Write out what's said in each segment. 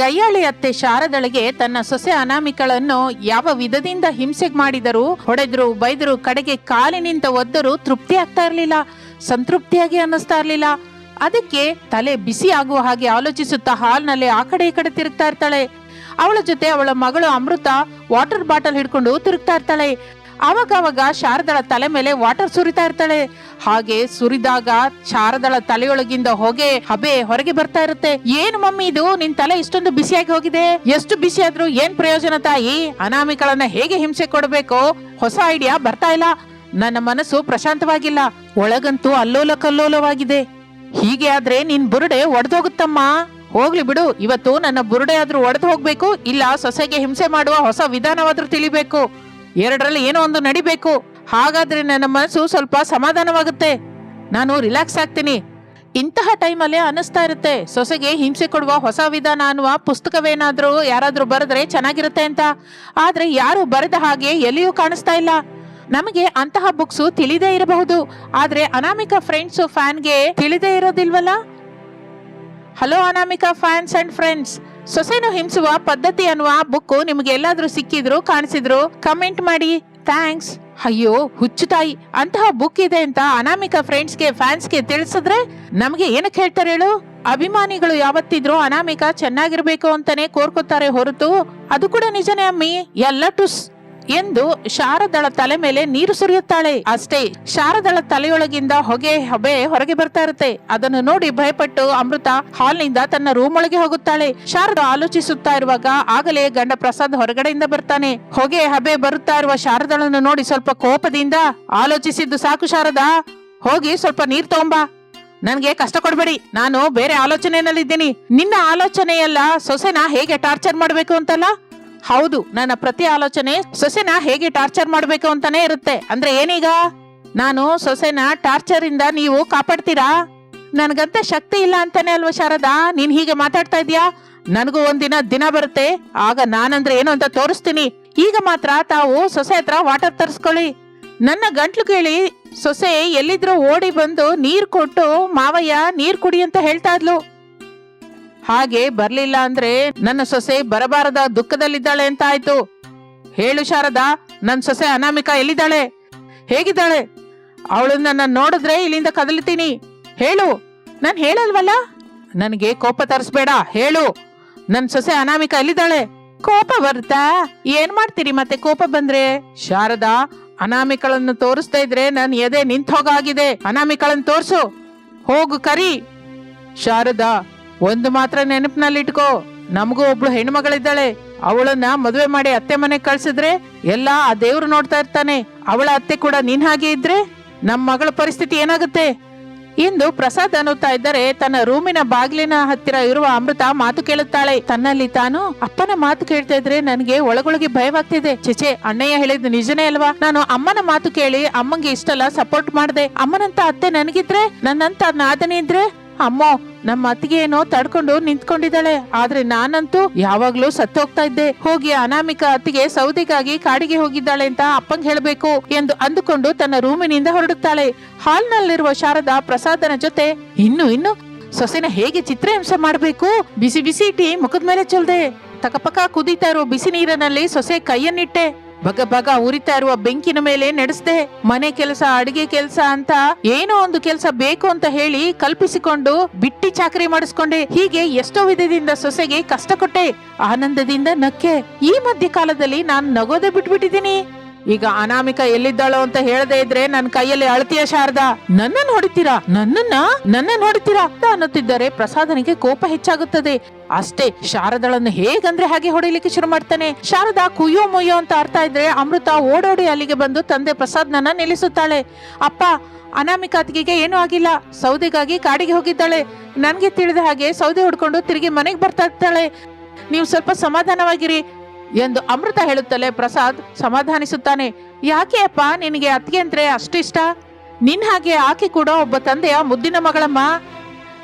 ಗಯ್ಯಾಳಿ ಅತ್ತೆ ಶಾರದಳಿಗೆ ತನ್ನ ಸೊಸೆ ಅನಾಮಿಕಳನ್ನು ಯಾವ ವಿಧದಿಂದ ಹಿಂಸೆಗೆ ಮಾಡಿದರೂ, ಹೊಡೆದ್ರು, ಬೈದರು, ಕಡೆಗೆ ಕಾಲಿನಿಂದ ಒದ್ದರು ತೃಪ್ತಿ ಆಗ್ತಾ ಇರಲಿಲ್ಲ, ಸಂತೃಪ್ತಿಯಾಗಿ ಅನ್ನಿಸ್ತಾ ಇರಲಿಲ್ಲ. ಅದಕ್ಕೆ ತಲೆ ಬಿಸಿ ಆಗುವ ಹಾಗೆ ಆಲೋಚಿಸುತ್ತಾ ಹಾಲ್ನಲ್ಲಿ ಆ ಕಡೆ ಈ ಕಡೆ ತಿರುಗ್ತಾ ಇರ್ತಾಳೆ. ಅವಳ ಜೊತೆ ಅವಳ ಮಗಳು ಅಮೃತ ವಾಟರ್ ಬಾಟಲ್ ಹಿಡ್ಕೊಂಡು ತಿರುಗ್ತಾ ಇರ್ತಾಳೆ. ಆವಾಗವಾಗ ಶಾರದಳ ತಲೆ ಮೇಲೆ ವಾಟರ್ ಸುರಿತಾ ಇರ್ತಾಳೆ. ಹಾಗೆ ಸುರಿದಾಗ ಶಾರದಳ ತಲೆಯೊಳಗಿಂದ ಹೊಗೆ ಹಬೆ ಹೊರಗೆ ಬರ್ತಾ ಇರುತ್ತೆ. ಏನು ಮಮ್ಮಿ ಇದು? ನಿನ್ ತಲೆ ಇಷ್ಟೊಂದು ಬಿಸಿಯಾಗಿ ಹೋಗಿದೆ. ಎಷ್ಟು ಬಿಸಿ ಆದ್ರೂ ಏನ್ ಪ್ರಯೋಜನ ತಾಯಿ? ಅನಾಮಿಕಳನ್ನ ಹೇಗೆ ಹಿಂಸೆ ಕೊಡಬೇಕು? ಹೊಸ ಐಡಿಯಾ ಬರ್ತಾ ಇಲ್ಲ. ನನ್ನ ಮನಸ್ಸು ಪ್ರಶಾಂತವಾಗಿಲ್ಲ. ಒಳಗಂತೂ ಅಲ್ಲೋಲ ಕಲ್ಲೋಲವಾಗಿದೆ ಹೀಗೆ ಆದ್ರೆ ನಿನ್ ಬುರುಡೆ ಒಡೆದೋಗುತ್ತಮ್ಮ. ಹೋಗ್ಲಿ ಬಿಡು. ಇವತ್ತು ನನ್ನ ಬುರುಡೆ ಆದ್ರೂ ಒಡೆದು ಹೋಗ್ಬೇಕು. ಇಲ್ಲ ಸೊಸೆಗೆ ಹಿಂಸೆ ಮಾಡುವ ಹೊಸ ವಿಧಾನವಾದ್ರೂ ತಿಳಿಬೇಕು. ಎರಡರಲ್ಲಿ ಏನೋ ಒಂದು ನಡಿಬೇಕು. ಹಾಗಾದ್ರೆ ನನ್ನ ಮನಸ್ಸು ಸ್ವಲ್ಪ ಸಮಾಧಾನವಾಗುತ್ತೆ. ನಾನು ರಿಲ್ಯಾಕ್ಸ್ ಆಗ್ತೀನಿ. ಇಂತಹ ಟೈಮಲ್ಲೇ ಅನಿಸ್ತಾ ಇರುತ್ತೆ. ಸೊಸೆಗೆ ಹಿಂಸೆ ಕೊಡುವ ಹೊಸ ವಿಧಾನ ಅನ್ನುವ ಪುಸ್ತಕವೇನಾದರೂ ಯಾರಾದರೂ ಬರೆದ್ರೆ ಚೆನ್ನಾಗಿರುತ್ತೆ ಅಂತ. ಆದ್ರೆ ಯಾರು ಬರೆದ ಹಾಗೆ ಎಲ್ಲಿಯೂ ಕಾಣಿಸ್ತಾ ಇಲ್ಲ. ನಮಗೆ ಅಂತಹ ಬುಕ್ಸು ತಿಳಿದೇ ಇರಬಹುದು. ಆದ್ರೆ ಅನಾಮಿಕ ಫ್ರೆಂಡ್ಸ್ ಫ್ಯಾನ್ಗೆ ತಿಳಿದೇ ಇರೋದಿಲ್ವಲ್ಲ? Hello Anamika fans and friends. ಸೊಸೆನು ಹಿಂಸುವ ಪದ್ಧತಿ ಅನ್ನುವ ಬುಕ್ ನಿಮ್ಗೆ ಎಲ್ಲಾದ್ರೂ ಸಿಕ್ಕಿದ್ರು, ಕಾಣಿಸಿದ್ರು, ಕಮೆಂಟ್ ಮಾಡಿ. ಥ್ಯಾಂಕ್ಸ್. ಅಯ್ಯೋ, ಹುಚ್ಚು ತಾಯಿ. ಅಂತಹ ಬುಕ್ ಇದೆ ಅಂತ ಅನಾಮಿಕಾ ಫ್ರೆಂಡ್ಸ್ಗೆ, ಫ್ಯಾನ್ಸ್ಗೆ ತಿಳಿಸಿದ್ರೆ ನಮಗೆ ಏನಕ್ಕೆ ಹೇಳ್ತಾರೆ ಹೇಳು? ಅಭಿಮಾನಿಗಳು ಯಾವತ್ತಿದ್ರು ಅನಾಮಿಕ ಚೆನ್ನಾಗಿರ್ಬೇಕು ಅಂತಾನೆ ಕೋರ್ಕೋತಾರೆ ಹೊರತು ಅದು ಕೂಡ ನಿಜನೇ ಅಮ್ಮಿ. ಎಲ್ಲ ಟುಸ್. ಎಂದು ಶಾರದಳ ತಲೆ ಮೇಲೆ ನೀರು ಸುರಿಯುತ್ತಾಳೆ. ಅಷ್ಟೇ, ಶಾರದಳ ತಲೆಯೊಳಗಿಂದ ಹೊಗೆ ಹಬೆ ಹೊರಗೆ ಬರ್ತಾ ಇರುತ್ತೆ. ಅದನ್ನು ನೋಡಿ ಭಯಪಟ್ಟು ಅಮೃತ ಹಾಲ್ನಿಂದ ತನ್ನ ರೂಮ್ ಒಳಗೆ ಹೋಗುತ್ತಾಳೆ. ಶಾರದ ಆಲೋಚಿಸುತ್ತಾ ಇರುವಾಗ ಆಗಲೇ ಗಂಡ ಪ್ರಸಾದ್ ಹೊರಗಡೆಯಿಂದ ಬರ್ತಾನೆ. ಹೊಗೆ ಹಬೆ ಬರುತ್ತಾ ಇರುವ ಶಾರದಳನ್ನು ನೋಡಿ ಸ್ವಲ್ಪ ಕೋಪದಿಂದ ಆಲೋಚಿಸಿದ್ದು ಸಾಕು ಶಾರದಾ. ಹೋಗಿ ಸ್ವಲ್ಪ ನೀರ್ ತಗೊಂಬಾ. ನನಗೆ ಕಷ್ಟ ಕೊಡಬೇಡಿ. ನಾನು ಬೇರೆ ಆಲೋಚನೆಯಲ್ಲಿದ್ದೀನಿ. ನಿನ್ನ ಆಲೋಚನೆಯಲ್ಲ ಸೊಸೆನ ಹೇಗೆ ಟಾರ್ಚರ್ ಮಾಡ್ಬೇಕು ಅಂತಲ್ಲ? ಹೌದು, ನನ್ನ ಪ್ರತಿ ಆಲೋಚನೆ ಸೊಸೆನ ಹೇಗೆ ಟಾರ್ಚರ್ ಮಾಡಬೇಕು ಅಂತಾನೆ ಇರುತ್ತೆ. ಅಂದ್ರೆ ಏನೀಗ? ನಾನು ಸೊಸೆನ ಟಾರ್ಚರ್ ಇಂದ ನೀವು ಕಾಪಾಡ್ತೀರಾ? ನನ್ಗಂತ ಶಕ್ತಿ ಇಲ್ಲ ಅಂತಾನೆ ಅಲ್ವಾ ಶಾರದಾ? ನೀನ್ ಹೀಗೆ ಮಾತಾಡ್ತಾ ಇದೀಯಾ ನನಗೂ ಒಂದಿನ ದಿನ ಬರುತ್ತೆ. ಆಗ ನಾನಂದ್ರೆ ಏನು ಅಂತ ತೋರಿಸ್ತೀನಿ. ಈಗ ಮಾತ್ರ ತಾವು ಸೊಸೆ ಹತ್ರ ವಾಟರ್ ತರಿಸ್ಕೊಳ್ಳಿ. ನನ್ನ ಗಂಟ್ಲು ಕೇಳಿ ಸೊಸೆ ಎಲ್ಲಿದ್ರೂ ಓಡಿ ಬಂದು ನೀರ್ ಕೊಟ್ಟು ಮಾವಯ್ಯ ನೀರ್ ಕುಡಿ ಅಂತ ಹೇಳ್ತಾ ಇದ್ಲು. ಹಾಗೆ ಬರ್ಲಿಲ್ಲ ಅಂದ್ರೆ ನನ್ನ ಸೊಸೆ ಬರಬಾರದ ದುಃಖದಲ್ಲಿದ್ದಾಳೆ ಅಂತ ಆಯ್ತು. ಹೇಳು ಶಾರದಾ, ನನ್ ಸೊಸೆ ಅನಾಮಿಕಾ ಎಲ್ಲಿದ್ದಾಳೆ? ಹೇಗಿದ್ದಾಳೆ? ಅವಳು ನನ್ನ ನೋಡಿದ್ರೆ ಇಲ್ಲಿಂದ ಕದಲ್ತೀನಿ ಹೇಳು. ನಾನ್ ಹೇಳಲ್ವಲ್ಲ? ನನಗೆ ಕೋಪ ತರಿಸ್ಬೇಡ, ಹೇಳು. ನನ್ ಸೊಸೆ ಅನಾಮಿಕ ಎಲ್ಲಿದ್ದಾಳೆ? ಕೋಪ ಬರುತ್ತಾ? ಏನ್ ಮಾಡ್ತೀರಿ ಮತ್ತೆ ಕೋಪ ಬಂದ್ರೆ? ಶಾರದಾ, ಅನಾಮಿಕಳನ್ನು ತೋರಿಸ್ತಾ ಇದ್ರೆ ನನ್ ಎದೆ ನಿಂತ ಹೋಗಾಗಿದೆ. ಅನಾಮಿಕಳನ್ನು ತೋರ್ಸು. ಹೋಗು ಕರಿ. ಶಾರದಾ ಒಂದು ಮಾತ್ರ ನೆನಪಿನಲ್ಲಿ ಇಟ್ಕೋ. ನಮಗೂ ಒಬ್ಳು ಹೆಣ್ಮಗಳಿದ್ದಾಳೆ. ಅವಳನ್ನ ಮದುವೆ ಮಾಡಿ ಅತ್ತೆ ಮನೆಗೆ ಕಳ್ಸಿದ್ರೆ ಎಲ್ಲ ಆ ದೇವ್ರು ನೋಡ್ತಾ ಇರ್ತಾನೆ. ಅವಳ ಅತ್ತೆ ಕೂಡ ನಿನ್ ಹಾಗೆ ಇದ್ರೆ ನಮ್ಮ ಮಗಳ ಪರಿಸ್ಥಿತಿ ಏನಾಗುತ್ತೆ? ಇಂದು ಪ್ರಸಾದ್ ಅನ್ನುತ್ತಾ ಇದ್ದರೆ ತನ್ನ ರೂಮಿನ ಬಾಗಿಲಿನ ಹತ್ತಿರ ಇರುವ ಅಮೃತ ಮಾತು ಕೇಳುತ್ತಾಳೆ. ತನ್ನಲ್ಲಿ ತಾನು, ಅಪ್ಪನ ಮಾತು ಕೇಳ್ತಾ ಇದ್ರೆ ನನಗೆ ಒಳಗೊಳಗೆ ಭಯವಾಗ್ತಿದೆ. ಚಿಚೆ ಅಣ್ಣಯ್ಯ ಹೇಳಿದ್ ನಿಜನೇ ಅಲ್ವಾ? ನಾನು ಅಮ್ಮನ ಮಾತು ಕೇಳಿ ಅಮ್ಮಂಗೆ ಇಷ್ಟಲ್ಲ ಸಪೋರ್ಟ್ ಮಾಡಿದೆ. ಅಮ್ಮನಂತ ಅತ್ತೆ ನನಗಿದ್ರೆ, ನನ್ನಂತ ನಾದನಿ ಇದ್ರೆ, ಅಮ್ಮೋ ನಮ್ಮ ಅತ್ತಿಗೆ ಏನೋ ತಡ್ಕೊಂಡು ನಿಂತ್ಕೊಂಡಿದ್ದಾಳೆ. ಆದ್ರೆ ನಾನಂತೂ ಯಾವಾಗ್ಲೂ ಸತ್ತೋಗ್ತಾ ಇದ್ದೆ. ಹೋಗಿ ಅನಾಮಿಕ ಅತ್ತಿಗೆ ಸೌದೆಗಾಗಿ ಕಾಡಿಗೆ ಹೋಗಿದ್ದಾಳೆ ಅಂತ ಅಪ್ಪಂಗ್ ಹೇಳ್ಬೇಕು ಎಂದು ಅಂದುಕೊಂಡು ತನ್ನ ರೂಮಿನಿಂದ ಹೊರಡುತ್ತಾಳೆ. ಹಾಲ್ನಲ್ಲಿರುವ ಶಾರದಾ ಪ್ರಸಾದನ ಜೊತೆ, ಇನ್ನು ಇನ್ನು, ಸೊಸೆನ ಹೇಗೆ ಚಿತ್ರಹಿಂಸೆ ಮಾಡ್ಬೇಕು? ಬಿಸಿ ಬಿಸಿ ಟೀ ಮುಖದ ಮೇಲೆ ಚೆಲ್ದೆ. ತಕಪಕ ಕುದೀತಾ ಇರೋ ಬಿಸಿ ನೀರಿನಲ್ಲಿ ಸೊಸೆ ಕೈಯನ್ನಿಟ್ಟೆ. ಬಗ ಬಗ ಉರಿತಾ ಇರುವ ಬೆಂಕಿನ ಮೇಲೆ ನಡೆಸ್ದೆ, ಮನೆ ಕೆಲಸ, ಅಡಿಗೆ ಕೆಲಸ ಅಂತ ಏನೋ ಒಂದು ಕೆಲಸ ಬೇಕು ಅಂತ ಹೇಳಿ ಕಲ್ಪಿಸಿಕೊಂಡು ಬಿಟ್ಟಿ ಚಾಕರಿ ಮಾಡಿಸ್ಕೊಂಡೆ. ಹೀಗೆ ಎಷ್ಟೋ ವಿಧದಿಂದ ಸೊಸೆಗೆ ಕಷ್ಟ ಕೊಟ್ಟೆ ಆನಂದದಿಂದ ನಕ್ಕೆ. ಈ ಮಧ್ಯ ಕಾಲದಲ್ಲಿ ನಾನು ನಗೋದೆ ಬಿಟ್ಬಿಟ್ಟಿದ್ದೀನಿ. ಈಗ ಅನಾಮಿಕ ಎಲ್ಲಿದ್ದಾಳೋ ಅಂತ ಹೇಳದೆ ಇದ್ರೆ ನನ್ನ ಕೈಯಲ್ಲಿ ಅಳತಿಯ ಶಾರದ. ನನ್ನನ್ನು ಹೊಡಿತೀರಾ? ನನ್ನನ್ನ? ನನ್ನನ್ನು ಹೊಡಿತೀರಾ? ಅಂತ ಅನ್ನುತ್ತಿದ್ದರೆ ಪ್ರಸಾದನಿಗೆ ಕೋಪ ಹೆಚ್ಚಾಗುತ್ತದೆ. ಅಷ್ಟೇ ಶಾರದಳನ್ನು ಹೇಗಂದ್ರೆ ಹಾಗೆ ಹೊಡಿಲಿಕ್ಕೆ ಶುರು ಮಾಡ್ತಾನೆ. ಶಾರದಾ ಕುಯ್ಯೋ ಮುಯ್ಯೋ ಅಂತ ಅರ್ಥ ಇದ್ರೆ ಅಮೃತ ಓಡೋಡಿ ಅಲ್ಲಿಗೆ ಬಂದು ತಂದೆ ಪ್ರಸಾದ್ನನ್ನ ನಿಲ್ಲಿಸುತ್ತಾಳೆ. ಅಪ್ಪ, ಅನಾಮಿಕ ಅತ್ತಿಗೆಗೆ ಏನೂ ಆಗಿಲ್ಲ. ಸೌದೆಗಾಗಿ ಕಾಡಿಗೆ ಹೋಗಿದ್ದಾಳೆ. ನನಗೆ ತಿಳಿದ ಹಾಗೆ ಸೌದೆ ಹುಡ್ಕೊಂಡು ತಿರುಗಿ ಮನೆಗೆ ಬರ್ತಾ ಇರ್ತಾಳೆ. ನೀವು ಸ್ವಲ್ಪ ಸಮಾಧಾನವಾಗಿರಿ ಎಂದು ಅಮೃತ ಹೇಳುತ್ತಲೇ ಪ್ರಸಾದ್ ಸಮಾಧಾನಿಸುತ್ತಾನೆ. ಯಾಕೆ ಅಪ್ಪ, ನಿನಗೆ ಅತ್ತಿಗೆ ಅಂದ್ರೆ ಅಷ್ಟಿಷ್ಟ ನಿನ್ ಹಾಗೆ ಆಕೆ ಕೂಡ ಒಬ್ಬ ತಂದೆಯ ಮುದ್ದಿನ ಮಗಳಮ್ಮ.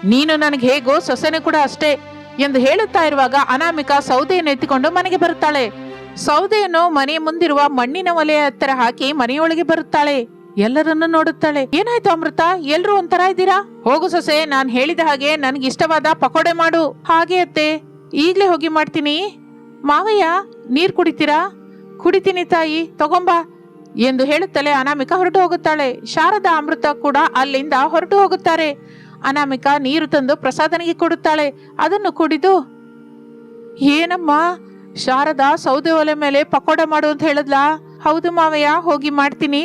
ನೀನು ನನಗೆ ಹೇಗೋ ಸೊಸೆನೂ ಕೂಡ ಅಷ್ಟೇ. ಎಂದು ಹೇಳುತ್ತಾ ಇರುವಾಗ ಅನಾಮಿಕ ಸೌದೆಯನ್ನು ಎತ್ತಿಕೊಂಡು ಮನೆಗೆ ಬರುತ್ತಾಳೆ. ಸೌದೆಯನ್ನು ಮನೆ ಮುಂದಿರುವ ಮಣ್ಣಿನ ಒಲೆಯ ಹತ್ತಿರ ಹಾಕಿ ಮನೆಯೊಳಗೆ ಬರುತ್ತಾಳೆ. ಎಲ್ಲರನ್ನು ನೋಡುತ್ತಾಳೆ. ಏನಾಯ್ತು ಅಮೃತ? ಎಲ್ರು ಒಂಥರ ಇದ್ದೀರಾ? ಹೋಗು ಸೊಸೆ, ನಾನ್ ಹೇಳಿದ ಹಾಗೆ ನನ್ಗೆ ಇಷ್ಟವಾದ ಪಕೋಡೆ ಮಾಡು. ಹಾಗೆ ಅತ್ತೆ. ಈಗಲೇ ಹೋಗಿ ಮಾಡ್ತೀನಿ. ಮಾವಯ್ಯ, ನೀರು ಕುಡಿತೀರಾ? ಕುಡಿತೀನಿ ತಾಯಿ, ತಗೊಂಬಾ ಎಂದು ಹೇಳುತ್ತಲೇ ಅನಾಮಿಕ ಹೊರಟು ಹೋಗುತ್ತಾಳೆ. ಶಾರದಾ ಅಮೃತ ಕೂಡ ಅಲ್ಲಿಂದ ಹೊರಟು ಹೋಗುತ್ತಾರೆ. ಅನಾಮಿಕ ನೀರು ತಂದು ಪ್ರಸಾದನಿಗೆ ಕೊಡುತ್ತಾಳೆ. ಅದನ್ನು ಕುಡಿದು, ಏನಮ್ಮ, ಶಾರದಾ ಸೌದೆ ಒಲೆ ಮೇಲೆ ಪಕೋಡ ಮಾಡು ಅಂತ ಹೇಳಿದ್ಲಾ? ಹೌದು ಮಾವಯ್ಯ, ಹೋಗಿ ಮಾಡ್ತೀನಿ.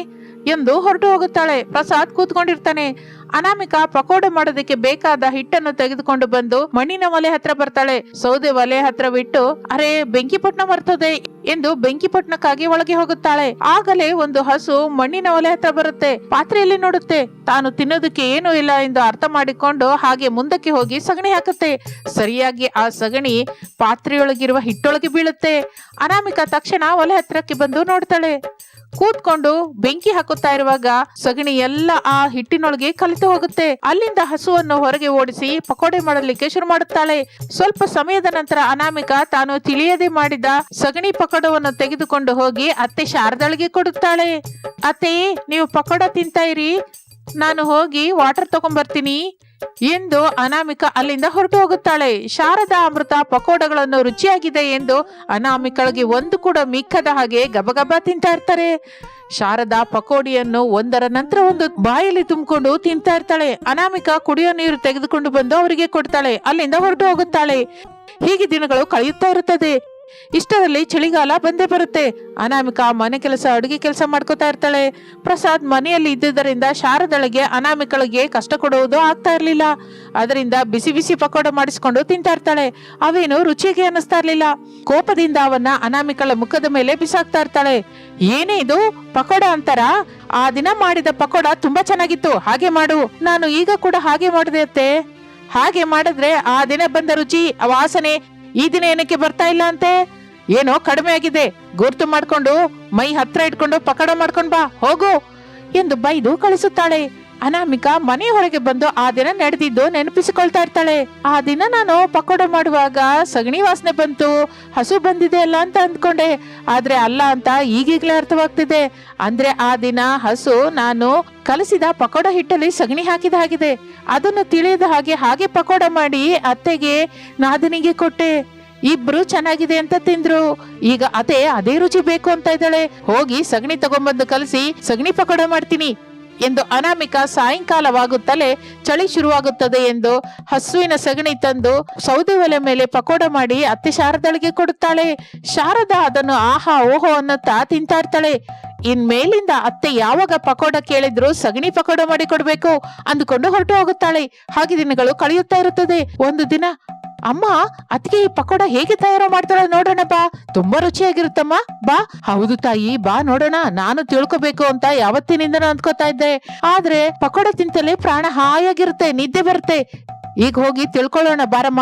ಎಂದು ಹೊರಟು ಹೋಗುತ್ತಾಳೆ. ಪ್ರಸಾದ್ ಕೂತ್ಕೊಂಡಿರ್ತಾನೆ. ಅನಾಮಿಕ ಪಕೋಡ ಮಾಡೋದಕ್ಕೆ ಬೇಕಾದ ಹಿಟ್ಟನ್ನು ತೆಗೆದುಕೊಂಡು ಬಂದು ಮಣ್ಣಿನ ಒಲೆ ಹತ್ರ ಬರ್ತಾಳೆ. ಸೌದೆ ಒಲೆ ಹತ್ರ ಬಿಟ್ಟು, ಅರೆ, ಬೆಂಕಿಪಟ್ನ ಬರ್ತದೆ ಎಂದು ಬೆಂಕಿಪಟ್ನಕ್ಕಾಗಿ ಒಳಗೆ ಹೋಗುತ್ತಾಳೆ. ಆಗಲೇ ಒಂದು ಹಸು ಮಣ್ಣಿನ ಒಲೆ ಹತ್ರ ಬರುತ್ತೆ. ಪಾತ್ರೆಯಲ್ಲಿ ನೋಡುತ್ತೆ. ತಾನು ತಿನ್ನೋದಕ್ಕೆ ಏನೂ ಇಲ್ಲ ಎಂದು ಅರ್ಥ ಮಾಡಿಕೊಂಡು ಹಾಗೆ ಮುಂದಕ್ಕೆ ಹೋಗಿ ಸಗಣಿ ಹಾಕುತ್ತೆ. ಸರಿಯಾಗಿ ಆ ಸಗಣಿ ಪಾತ್ರೆಯೊಳಗಿರುವ ಹಿಟ್ಟೊಳಗೆ ಬೀಳುತ್ತೆ. ಅನಾಮಿಕ ತಕ್ಷಣ ಒಲೆ ಹತ್ರಕ್ಕೆ ಬಂದು ನೋಡ್ತಾಳೆ. ಕೂತ್ಕೊಂಡು ಬೆಂಕಿ ಹಾಕುತ್ತಾ ಇರುವಾಗ ಸಗಣಿ ಎಲ್ಲ ಆ ಹಿಟ್ಟಿನೊಳಗೆ ಕಲಿತು ಹೋಗುತ್ತೆ. ಅಲ್ಲಿಂದ ಹಸುವನ್ನು ಹೊರಗೆ ಓಡಿಸಿ ಪಕೋಡೆ ಮಾಡಲಿಕ್ಕೆ ಶುರು ಮಾಡುತ್ತಾಳೆ. ಸ್ವಲ್ಪ ಸಮಯದ ನಂತರ ಅನಾಮಿಕ ತಾನು ತಿಳಿಯದೆ ಮಾಡಿದ ಸಗಣಿ ಪಕೋಡವನ್ನು ತೆಗೆದುಕೊಂಡು ಹೋಗಿ ಅತ್ತೆ ಶಾರದಳಿಗೆ ಕೊಡುತ್ತಾಳೆ. ಅತ್ತೆ, ನೀವು ಪಕೋಡ ತಿಂತಾ ಇರಿ. ನಾನು ಹೋಗಿ ವಾಟರ್ ತಗೊಂಡ್ಬರ್ತೀನಿ ಎಂದು ಅನಾಮಿಕ ಅಲ್ಲಿಂದ ಹೊರಟು ಹೋಗುತ್ತಾಳೆ. ಶಾರದಾ ಅಮೃತ ಪಕೋಡಗಳನ್ನು ರುಚಿಯಾಗಿದೆ ಎಂದು ಅನಾಮಿಕಳಿಗೆ ಒಂದು ಕೂಡ ಮಿಕ್ಕದ ಹಾಗೆ ಗಬಗಬ ತಿಂತಾ ಇರ್ತಾರೆ. ಶಾರದಾ ಪಕೋಡಿಯನ್ನು ಒಂದರ ನಂತರ ಒಂದು ಬಾಯಲ್ಲಿ ತುಂಬಿಕೊಂಡು ತಿಂತಾ ಇರ್ತಾಳೆ. ಅನಾಮಿಕ ಕುಡಿಯೋ ನೀರು ತೆಗೆದುಕೊಂಡು ಬಂದು ಅವರಿಗೆ ಕೊಡ್ತಾಳೆ. ಅಲ್ಲಿಂದ ಹೊರಟು ಹೋಗುತ್ತಾಳೆ. ಹೀಗೆ ದಿನಗಳು ಕಳೆಯುತ್ತಾ ಇರುತ್ತದೆ. ಇಷ್ಟರಲ್ಲಿ ಚಳಿಗಾಲ ಬಂದೇ ಬರುತ್ತೆ. ಅನಾಮಿಕ ಮನೆ ಕೆಲಸ, ಅಡುಗೆ ಕೆಲಸ ಮಾಡ್ಕೋತಾ ಇರ್ತಾಳೆ. ಪ್ರಸಾದ್ ಮನೆಯಲ್ಲಿ ಇದ್ದುದರಿಂದ ಶಾರದಳಿಗೆ ಅನಾಮಿಕಳಿಗೆ ಕಷ್ಟ ಕೊಡುವುದು ಆಗ್ತಾ ಇರ್ಲಿಲ್ಲ. ಅದರಿಂದ ಬಿಸಿ ಬಿಸಿ ಪಕೋಡ ಮಾಡಿಸ್ಕೊಂಡು ತಿಂತಾ ಇರ್ತಾಳೆ. ಅವೇನು ರುಚಿಗೆ ಅನ್ನಿಸ್ತಾ ಇರ್ಲಿಲ್ಲ. ಕೋಪದಿಂದ ಅವನ್ನ ಅನಾಮಿಕಳ ಮುಖದ ಮೇಲೆ ಬಿಸಾಕ್ತಾ ಇರ್ತಾಳೆ. ಏನೇ ಇದು? ಪಕೋಡ ಅಂತಾರ? ಆ ದಿನ ಮಾಡಿದ ಪಕೋಡ ತುಂಬಾ ಚೆನ್ನಾಗಿತ್ತು. ಹಾಗೆ ಮಾಡು. ನಾನು ಈಗ ಕೂಡ ಹಾಗೆ ಮಾಡಿದೆ ಅತ್ತೆ. ಹಾಗೆ ಮಾಡಿದ್ರೆ ಆ ದಿನ ಬಂದ ರುಚಿ, ವಾಸನೆ ಈ ದಿನ ಏನಕ್ಕೆ ಬರ್ತಾ ಇಲ್ಲ ಅಂತೆ? ಏನೋ ಕಡಿಮೆ ಆಗಿದೆ. ಗುರ್ತು ಮಾಡ್ಕೊಂಡು ಮೈ ಹತ್ರ ಇಟ್ಕೊಂಡು ಪಕಡ ಮಾಡ್ಕೊಂಡ್ ಬಾ, ಹೋಗು ಎಂದು ಬೈದು ಕಳಿಸುತ್ತಾಳೆ. ಅನಾಮಿಕ ಮನೆ ಹೊರಗೆ ಬಂದು ಆ ದಿನ ನಡೆದಿದ್ದು ನೆನಪಿಸಿಕೊಳ್ತಾ ಇರ್ತಾಳೆ. ಆ ದಿನ ನಾನು ಪಕೋಡ ಮಾಡುವಾಗ ಸಗಣಿ ವಾಸನೆ ಬಂತು. ಹಸು ಬಂದಿದೆ ಅಲ್ಲ ಅಂತ ಅಂದ್ಕೊಂಡೆ. ಆದ್ರೆ ಅಲ್ಲ ಅಂತ ಈಗೀಗ್ಲೇ ಅರ್ಥವಾಗ್ತಿದೆ. ಅಂದ್ರೆ ಆ ದಿನ ಹಸು ನಾನು ಕಲಸಿದ ಪಕೋಡ ಹಿಟ್ಟಲ್ಲಿ ಸಗಣಿ ಹಾಕಿದ ಹಾಗಿದೆ. ಅದನ್ನು ತಿಳಿಯದ ಹಾಗೆ ಹಾಗೆ ಪಕೋಡ ಮಾಡಿ ಅತ್ತೆಗೆ ನಾದನಿಗೆ ಕೊಟ್ಟೆ. ಇಬ್ರು ಚೆನ್ನಾಗಿದೆ ಅಂತ ತಿಂದ್ರು. ಈಗ ಅದೇ ಅದೇ ರುಚಿ ಬೇಕು ಅಂತ ಇದ್ದಾಳೆ. ಹೋಗಿ ಸಗಣಿ ತಗೊಂಬಂದು ಕಲಸಿ ಸಗಣಿ ಪಕೋಡ ಮಾಡ್ತೀನಿ. ಎಂದು ಅನಾಮಿಕ ಸಾಯಂಕಾಲವಾಗುತ್ತಲೇ ಚಳಿ ಶುರುವಾಗುತ್ತದೆ ಎಂದು ಹಸುವಿನ ಸಗಣಿ ತಂದು ಸೌದೆ ಒಲೆ ಮೇಲೆ ಪಕೋಡ ಮಾಡಿ ಅತ್ತೆ ಶಾರದಳಿಗೆ ಕೊಡುತ್ತಾಳೆ. ಶಾರದಾ ಅದನ್ನು, ಆಹಾ, ಓಹೋ, ಅನ್ನುತ್ತಾ ತಿಂತಾ ಇರ್ತಾಳೆ ಇನ್ಮೇಲಿಂದ ಅತ್ತೆ ಯಾವಾಗ ಪಕೋಡ ಕೇಳಿದ್ರು ಸಗಣಿ ಪಕೋಡ ಮಾಡಿ ಕೊಡ್ಬೇಕು ಅಂದುಕೊಂಡು ಹೊರಟು ಹೋಗುತ್ತಾಳೆ. ಹಾಗೆ ದಿನಗಳು ಕಳೆಯುತ್ತಾ ಇರುತ್ತದೆ. ಒಂದು ದಿನ ಅಮ್ಮ ಅದಕ್ಕೆ ಈ ಪಕೋಡ ಹೇಗೆ ತಯಾರು ಮಾಡ್ತಾಳೆ ನೋಡೋಣ ಬಾ ತುಂಬಾ ರುಚಿಯಾಗಿರುತ್ತಮ್ಮ. ಬಾ. ಹೌದು ತಾಯಿ, ಬಾ ನೋಡೋಣ. ನಾನು ತಿಳ್ಕೊಬೇಕು ಅಂತ ಯಾವತ್ತಿನಿಂದ ಅಂದ್ಕೋತಾ ಇದ್ದೆ. ಆದ್ರೆ ಪಕೋಡ ತಿಂತಲೇ ಪ್ರಾಣ ಹಾಯಾಗಿರುತ್ತೆ, ನಿದ್ದೆ ಬರುತ್ತೆ. ಈಗ ಹೋಗಿ ತಿಳ್ಕೊಳ್ಳೋಣ ಬಾರಮ್ಮ.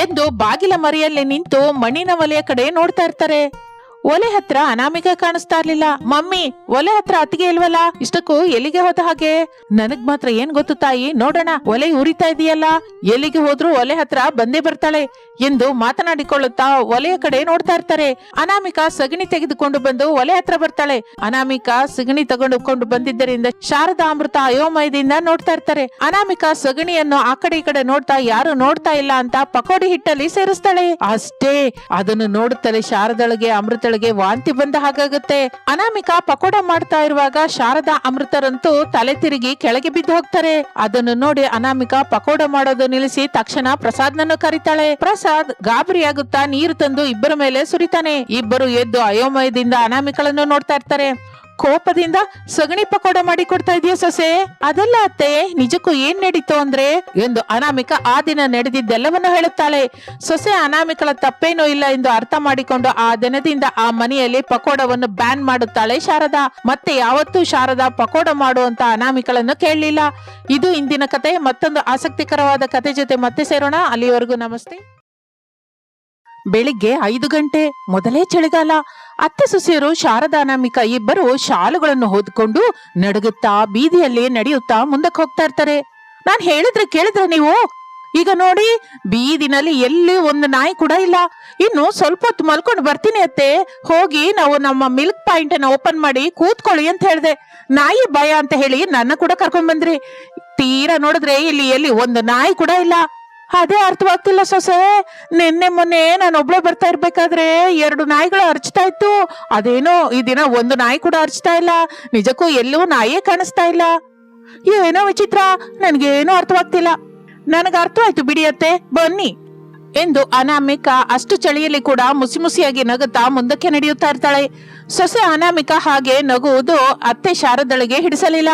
ಎಂದು ಬಾಗಿಲ ಮರೆಯಲ್ಲಿ ನಿಂತು ಮಣ್ಣಿನ ಒಲೆಯ ಕಡೆ ನೋಡ್ತಾ ಇರ್ತಾರೆ. ಒಲೆ ಹತ್ರ ಅನಾಮಿಕ ಕಾಣಿಸ್ತಾ ಇರ್ಲಿಲ್ಲ. ಮಮ್ಮಿ, ಒಲೆ ಹತ್ರ ಅತ್ತಿಗೆ ಇಲ್ವಲ್ಲ? ಇಷ್ಟಕ್ಕೂ ಎಲ್ಲಿಗೆ ಹೋದ ಹಾಗೆ? ನನಗ್ ಮಾತ್ರ ಏನ್ ಗೊತ್ತು ತಾಯಿ? ನೋಡೋಣ, ಒಲೆ ಉರಿತಾ ಇದೆಯಲ್ಲ? ಎಲ್ಲಿಗೆ ಹೋದ್ರು ಒಲೆ ಹತ್ರ ಬಂದೇ ಬರ್ತಾಳೆ ಎಂದು ಮಾತನಾಡಿಕೊಳ್ಳುತ್ತಾ ಒಲೆಯ ಕಡೆ ನೋಡ್ತಾ ಇರ್ತಾರೆ. ಅನಾಮಿಕ ಸಗಣಿ ತೆಗೆದುಕೊಂಡು ಬಂದು ಒಲೆ ಹತ್ರ ಬರ್ತಾಳೆ. ಅನಾಮಿಕ ಸಗಣಿ ತಗೊಂಡುಕೊಂಡು ಬಂದಿದ್ದರಿಂದ ಶಾರದಾ ಅಮೃತ ಅಯೋಮಯದಿಂದ ನೋಡ್ತಾ ಇರ್ತಾರೆ. ಅನಾಮಿಕ ಸಗಣಿಯನ್ನು ಆ ಕಡೆ ಈ ಕಡೆ ನೋಡ್ತಾ ಯಾರು ನೋಡ್ತಾ ಇಲ್ಲ ಅಂತ ಪಕೋಡಿ ಹಿಟ್ಟಲ್ಲಿ ಸೇರಿಸ್ತಾಳೆ. ಅಷ್ಟೇ, ಅದನ್ನು ನೋಡುತ್ತಲೇ ಶಾರದಳಿಗೆ ಅಮೃತಳಿಗೆ ವಾಂತಿ ಬಂದ ಹಾಗಾಗುತ್ತೆ. ಅನಾಮಿಕ ಪಕೋಡ ಮಾಡ್ತಾ ಇರುವಾಗ ಶಾರದಾ ಅಮೃತರಂತೂ ತಲೆ ತಿರುಗಿ ಕೆಳಗೆ ಬಿದ್ದು ಹೋಗ್ತಾರೆ. ಅದನ್ನು ನೋಡಿ ಅನಾಮಿಕ ಪಕೋಡ ಮಾಡೋದು ನಿಲ್ಲಿಸಿ ತಕ್ಷಣ ಪ್ರಸಾದ್ನನ್ನು ಕರೀತಾಳೆ. ಪ್ರಸಾದ್ ಗಾಬರಿಯಾಗುತ್ತಾ ನೀರು ತಂದು ಇಬ್ಬರ ಮೇಲೆ ಸುರಿತಾನೆ. ಇಬ್ಬರು ಎದ್ದು ಅಯೋಮಯದಿಂದ ಅನಾಮಿಕಳನ್ನು ನೋಡ್ತಾ ಇರ್ತಾರೆ. ಕೋಪದಿಂದ ಸಗಣಿ ಪಕೋಡ ಮಾಡಿ ಕೊಡ್ತಾ ಇದೆಯಾ ಸೊಸೆ? ಅದಲ್ಲ ಅತ್ತೆ, ನಿಜಕ್ಕೂ ಏನ್ ನಡೀತು ಅಂದ್ರೆ? ಎಂದು ಅನಾಮಿಕ ಆ ದಿನ ನಡೆದಿದ್ದೆಲ್ಲವನ್ನು ಹೇಳುತ್ತಾಳೆ. ಸೊಸೆ ಅನಾಮಿಕಳ ತಪ್ಪೇನೂ ಇಲ್ಲ ಎಂದು ಅರ್ಥ ಮಾಡಿಕೊಂಡು ಆ ದಿನದಿಂದ ಆ ಮನೆಯಲ್ಲಿ ಪಕೋಡವನ್ನು ಬ್ಯಾನ್ ಮಾಡುತ್ತಾಳೆ ಶಾರದಾ. ಮತ್ತೆ ಯಾವತ್ತೂ ಶಾರದಾ ಪಕೋಡ ಮಾಡುವಂತ ಅನಾಮಿಕಳನ್ನು ಕೇಳಲಿಲ್ಲ. ಇದು ಇಂದಿನ ಕತೆ, ಮತ್ತೊಂದು ಆಸಕ್ತಿಕರವಾದ ಕತೆ ಜೊತೆ ಮತ್ತೆ ಸೇರೋಣ. ಅಲ್ಲಿವರೆಗೂ ನಮಸ್ತೆ. ಬೆಳಿಗ್ಗೆ ಐದು ಗಂಟೆ ಮೊದಲೇ ಚಳಿಗಾಲ, ಅತ್ತೆ ಸೊಸೆಯರು ಶಾರದಾ ಅನಾಮಿಕ ಇಬ್ಬರು ಶಾಲುಗಳನ್ನು ಹೊದ್ಕೊಂಡು ನಡುಗುತ್ತಾ ಬೀದಿಯಲ್ಲಿ ನಡೆಯುತ್ತಾ ಮುಂದಕ್ಕೆ ಹೋಗ್ತಾ ಇರ್ತಾರೆ. ನಾನ್ ಹೇಳಿದ್ರೆ ಕೇಳಿದ್ರೆ ನೀವು? ಈಗ ನೋಡಿ, ಬೀದಿನಲ್ಲಿ ಎಲ್ಲಿ ಒಂದು ನಾಯಿ ಕೂಡ ಇಲ್ಲ. ಇನ್ನು ಸ್ವಲ್ಪ ಹೊತ್ತು ಮಲ್ಕೊಂಡು ಬರ್ತೀನಿ ಅತ್ತೆ. ಹೋಗಿ ನಾವು ನಮ್ಮ ಮಿಲ್ಕ್ ಪಾಯಿಂಟ್ ಅನ್ನ ಓಪನ್ ಮಾಡಿ ಕೂತ್ಕೊಳ್ಳಿ ಅಂತ ಹೇಳ್ದೆ. ನಾಯಿ ಭಯ ಅಂತ ಹೇಳಿ ನನ್ನ ಕೂಡ ಕರ್ಕೊಂಡ್ ಬಂದ್ರಿ. ತೀರಾ ನೋಡಿದ್ರೆ ಇಲ್ಲಿ ಎಲ್ಲಿ ಒಂದು ನಾಯಿ ಕೂಡ ಇಲ್ಲ. ಅದೇ ಅರ್ಥವಾಗ್ತಿಲ್ಲ ಸೊಸೆ. ನಿನ್ನೆ ಮೊನ್ನೆ ನಾನು ಒಬ್ಳೆ ಬರ್ತಾ ಇರ್ಬೇಕಾದ್ರೆ ಎರಡು ನಾಯಿಗಳು ಅರ್ಚ್ತಾ ಇತ್ತು. ಅದೇನೋ ಈ ದಿನ ಒಂದು ನಾಯಿ ಕೂಡ ಅರ್ಚ್ತಾ ಇಲ್ಲ. ನಿಜಕ್ಕೂ ಎಲ್ಲೂ ನಾಯಿಯೇ ಕಾಣಿಸ್ತಾ ಇಲ್ಲ. ಏನೋ ವಿಚಿತ್ರ. ನನ್ಗೇನೂ ಅರ್ಥವಾಗ್ತಿಲ್ಲ. ನನಗೆ ಅರ್ಥವಾಯ್ತು ಬಿಡಿಯತ್ತೆ ಬನ್ನಿ. ಎಂದು ಅನಾಮಿಕ ಅಷ್ಟು ಚಳಿಯಲ್ಲಿ ಕೂಡ ಮುಸಿ ಮುಸಿಯಾಗಿ ನಗುತ್ತಾ ಮುಂದಕ್ಕೆ ನಡೆಯುತ್ತಾ ಇರ್ತಾಳೆ. ಸೊಸೆ ಅನಾಮಿಕ ಹಾಗೆ ನಗುವುದು ಅತ್ತೆ ಶಾರದಳಿಗೆ ಹಿಡಿಸಲಿಲ್ಲ.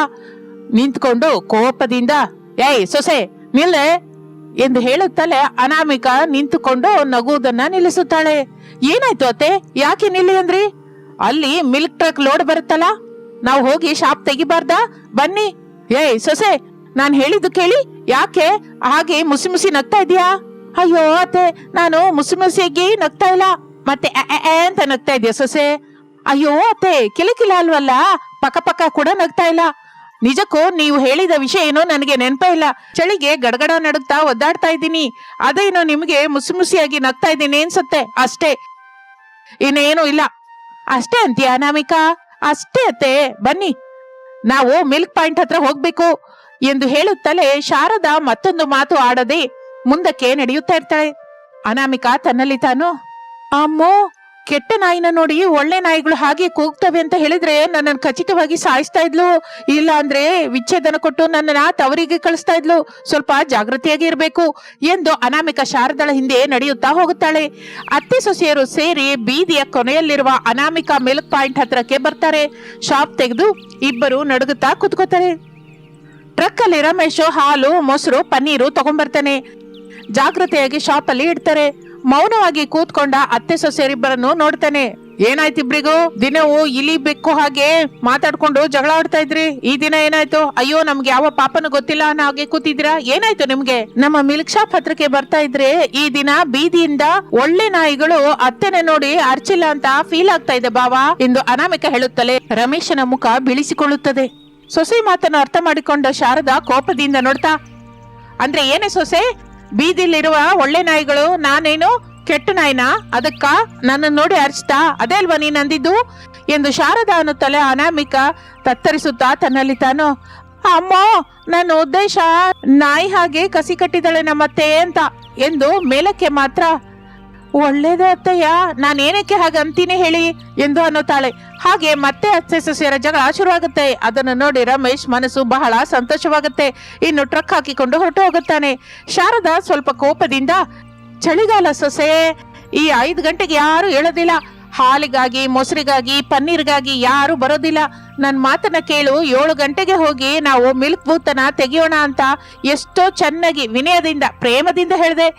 ನಿಂತ್ಕೊಂಡು ಕೋಪದಿಂದ, ಏಯ್ ಸೊಸೆ, ನಿಲ್ಲೆ. ಎಂದು ಹೇಳುತ್ತಲೇ ಅನಾಮಿಕ ನಿಂತುಕೊಂಡು ನಗುವುದನ್ನ ನಿಲ್ಲಿಸುತ್ತಾಳೆ. ಏನಾಯ್ತು ಅತ್ತೆ? ಯಾಕೆ ನಿಲ್ಲಿ ಅಂದ್ರಿ? ಅಲ್ಲಿ ಮಿಲ್ಕ್ ಟ್ರಕ್ ಲೋಡ್ ಬರುತ್ತಲ್ಲ? ನಾವು ಹೋಗಿ ಶಾಪ್ ತೆಗಿಬಾರ್ದಾ? ಬನ್ನಿ. ಏಯ್, ಸೊಸೆ, ನಾನ್ ಹೇಳಿದ್ದು ಕೇಳಿ. ಯಾಕೆ? ಹಾಗೆ ಮುಸಿ ಮುಸಿ ನಗ್ತಾ ಇದೀಯಾ ಅಯ್ಯೋ ಅತ್ತೆ, ನಾನು ಮುಸಿ ಮುಸಿಯಾಗಿ ನಗ್ತಾ ಇಲ್ಲ. ಮತ್ತೆ ಅಂತ ನಗ್ತಾ ಇದೆಯಾ ಸೊಸೆ? ಅಯ್ಯೋ ಅತ್ತೆ, ಕಿಲಕಿಲ ಅಲ್ವಲ್ಲ? ಪಕ್ಕ ಪಕ್ಕ ಕೂಡ ನಗ್ತಾ ಇಲ್ಲ. ನಿಜಕ್ಕೂ ನೀವು ಹೇಳಿದ ವಿಷಯ ಏನೋ ನನಗೆ ನೆನಪೇ ಇಲ್ಲ. ಚಳಿಗೆ ಗಡಗಡ ನಡುತ್ತಾ ಒದ್ದಾಡ್ತಾ ಇದ್ದೀನಿ. ಅದೇನೋ ನಿಮಗೆ ಮುಸಿ ಮುಸಿಯಾಗಿ ನಗ್ತಾ ಇದ್ದೀನಿ ಅನ್ಸುತ್ತೆ. ಅಷ್ಟೇ. ಇನ್ನೇನು ಇಲ್ಲ. ಅಷ್ಟೇ ಅಂತೀಯ ಅನಾಮಿಕಾ? ಅಷ್ಟೇ ಅತ್ತೆ. ಬನ್ನಿ. ನಾವು ಮಿಲ್ಕ್ ಪಾಯಿಂಟ್ ಹತ್ರ ಹೋಗ್ಬೇಕು. ಎಂದು ಹೇಳುತ್ತಲೇ ಶಾರದಾ ಮತ್ತೊಂದು ಮಾತು ಆಡದೆ ಮುಂದಕ್ಕೆ ನಡೆಯುತ್ತಾ ಇರ್ತಾಳೆ. ಅನಾಮಿಕಾ ತನ್ನಲ್ಲಿ ತಾನು, ಅಮ್ಮೋ ಕೆಟ್ಟ ನಾಯಿನ ನೋಡಿ ಒಳ್ಳೆ ನಾಯಿಗಳು ಹಾಗೆ ಕೂಗ್ತವೆ ಅಂತ ಹೇಳಿದ್ರೆ ನನ್ನನ್ನು ಖಚಿತವಾಗಿ ಸಾಯಿಸ್ತಾ ಇದ್ಲು. ಇಲ್ಲ ಅಂದ್ರೆ ವಿಚ್ಛೇದನ ಕೊಟ್ಟು ನನ್ನನ್ನ ತವರಿಗೆ ಕಳಿಸ್ತಾ ಇದ್ಲು. ಸ್ವಲ್ಪ ಜಾಗೃತಿಯಾಗಿ ಇರಬೇಕು ಎಂದು ಅನಾಮಿಕ ಶಾರದಳ ಹಿಂದೆ ನಡೆಯುತ್ತಾ ಹೋಗುತ್ತಾಳೆ. ಅತ್ತೆ ಸೊಸೆಯರು ಸೇರಿ ಬೀದಿಯ ಕೊನೆಯಲ್ಲಿರುವ ಅನಾಮಿಕ ಮಿಲ್ಕ್ ಪಾಯಿಂಟ್ ಹತ್ರಕ್ಕೆ ಬರ್ತಾರೆ. ಶಾಪ್ ತೆಗೆದು ಇಬ್ಬರು ನಡುಗುತ್ತಾ ಕುತ್ಕೋತಾರೆ. ಟ್ರಕ್ ಅಲ್ಲಿ ರಮೇಶ್ ಹಾಲು ಮೊಸರು ಪನ್ನೀರು ತಗೊಂಡ್ಬರ್ತಾನೆ. ಜಾಗೃತೆಯಾಗಿ ಶಾಪ್ ಅಲ್ಲಿ ಇಡ್ತಾರೆ. ಮೌನವಾಗಿ ಕೂತ್ಕೊಂಡ ಅತ್ತೆ ಸೊಸೆಯರಿಬ್ಬರನ್ನು ನೋಡ್ತಾನೆ. ಏನಾಯ್ತು ಇಬ್ರಿಗೂ? ದಿನವೂ ಇಲಿ ಬೆಕ್ಕು ಹಾಗೆ ಮಾತಾಡ್ಕೊಂಡು ಜಗಳ ಆಡ್ತಾ ಇದ್ರಿ? ಈ ದಿನ ಏನಾಯ್ತು? ಅಯ್ಯೋ, ನಮ್ಗೆ ಯಾವ ಪಾಪನು ಗೊತ್ತಿಲ್ಲ ಅನ್ನೋ ಹಾಗೆ ಕೂತಿದ್ರಾ ಏನಾಯ್ತು ನಿಮ್ಗೆ? ನಮ್ಮ ಮಿಲ್ಕ್ ಶಾಪ್ ಹತ್ರಕ್ಕೆ ಬರ್ತಾ ಇದ್ರೆ ಈ ದಿನ ಬೀದಿಯಿಂದ ಒಳ್ಳೆ ನಾಯಿಗಳು ಅತ್ತೆನೆ ನೋಡಿ ಅರ್ಚಿಲ್ಲ ಅಂತ ಫೀಲ್ ಆಗ್ತಾ ಇದೆ ಬಾವಾ ಎಂದು ಅನಾಮಿಕ ಹೇಳುತ್ತಲೇ ರಮೇಶನ ಮುಖ ಬಿಳಿಸಿಕೊಳ್ಳುತ್ತದೆ. ಸೊಸೆ ಮಾತನ್ನು ಅರ್ಥ ಮಾಡಿಕೊಂಡ ಶಾರದಾ ಕೋಪದಿಂದ ನೋಡ್ತಾ, ಅಂದ್ರೆ ಏನೇ ಸೊಸೆ ಬೀದಿಲಿರುವ ಒಳ್ಳೆ ನಾಯಿಗಳು, ನಾನೇನು ಕೆಟ್ಟ ನಾಯಿನ? ಅದಕ್ಕ ನನ್ನ ನೋಡಿ ಅರ್ಚ್ತಾ, ಅದೇ ಅಲ್ವಾ ನೀನ್ ಅಂದಿದ್ದು ಎಂದು ಶಾರದಾ ತಲೆ ಅನಾಮಿಕ ತತ್ತರಿಸುತ್ತಾ ತನ್ನಲ್ಲಿ ತಾನು, ಅಮ್ಮ, ನನ್ನ ಉದ್ದೇಶ ನಾಯಿ ಹಾಗೆ ಕಸಿ ಕಟ್ಟಿದಳೆ ನಮ್ಮತ್ತೆ ಅಂತ ಎಂದು ಮೇಲಕ್ಕೆ ಮಾತ್ರ ಒಳ್ಳೇದೇ ಅತ್ತಯ್ಯ ನಾನೇನಕ್ಕೆ ಹಾಗೆ ಅಂತೀನಿ ಹೇಳಿ ಎಂದು ಅನ್ನುತ್ತಾಳೆ. ಹಾಗೆ ಮತ್ತೆ ಅತ್ತೆ ಸೊಸೆಯರ ಜಗಳ ಶುರುವಾಗುತ್ತೆ. ಅದನ್ನು ನೋಡಿ ರಮೇಶ್ ಮನಸ್ಸು ಬಹಳ ಸಂತೋಷವಾಗುತ್ತೆ. ಇನ್ನು ಟ್ರಕ್ ಹಾಕಿಕೊಂಡು ಹೊರಟು ಹೋಗುತ್ತಾನೆ. ಶಾರದಾ ಸ್ವಲ್ಪ ಕೋಪದಿಂದ, ಚಳಿಗಾಲ ಸೊಸೆ, ಈ ಐದು ಗಂಟೆಗೆ ಯಾರು ಹೇಳೋದಿಲ್ಲ. ಹಾಲಿಗಾಗಿ, ಮೊಸರಿಗಾಗಿ, ಪನ್ನೀರ್ಗಾಗಿ ಯಾರು ಬರೋದಿಲ್ಲ. ನನ್ನ ಮಾತನ್ನ ಕೇಳು, ಏಳು ಗಂಟೆಗೆ ಹೋಗಿ ನಾವು ಮಿಲ್ಕ್ ಬೂತನ ತೆಗಿಯೋಣ ಅಂತ ಎಷ್ಟೋ ಚೆನ್ನಾಗಿ ವಿನಯದಿಂದ, ಪ್ರೇಮದಿಂದ ಹೇಳಿದೆ.